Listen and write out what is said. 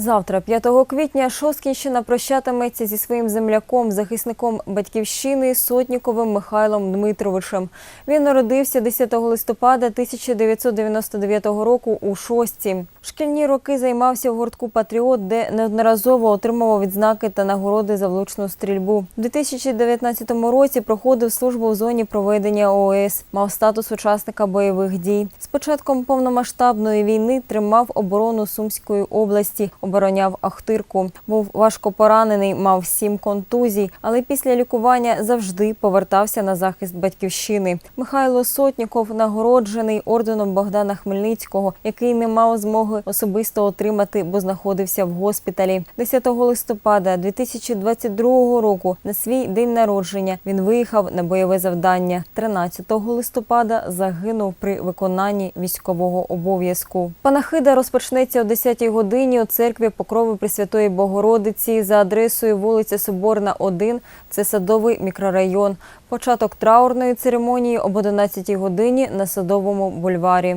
Завтра, 5 квітня, Шосткінщина прощатиметься зі своїм земляком, захисником батьківщини Сотніковим Михайлом Дмитровичем. Він народився 10 листопада 1999 року у Шостці. Шкільні роки займався в гуртку Патріот, де неодноразово отримував відзнаки та нагороди за влучну стрільбу. У 2019 році проходив службу в зоні проведення ООС, мав статус учасника бойових дій. З початком повномасштабної війни тримав оборону Сумської області, обороняв Ахтирку. Був важко поранений, мав сім контузій, але після лікування завжди повертався на захист батьківщини. Михайло Сотніков нагороджений орденом Богдана Хмельницького, який не мав змоги особисто отримати, бо знаходився в госпіталі. 10 листопада 2022 року на свій день народження він виїхав на бойове завдання. 13 листопада загинув при виконанні військового обов'язку. Панахида розпочнеться о 10 годині у церкві Покрови Пресвятої Богородиці за адресою вулиця Соборна, 1, це садовий мікрорайон. Початок траурної церемонії об 11 годині на садовому бульварі.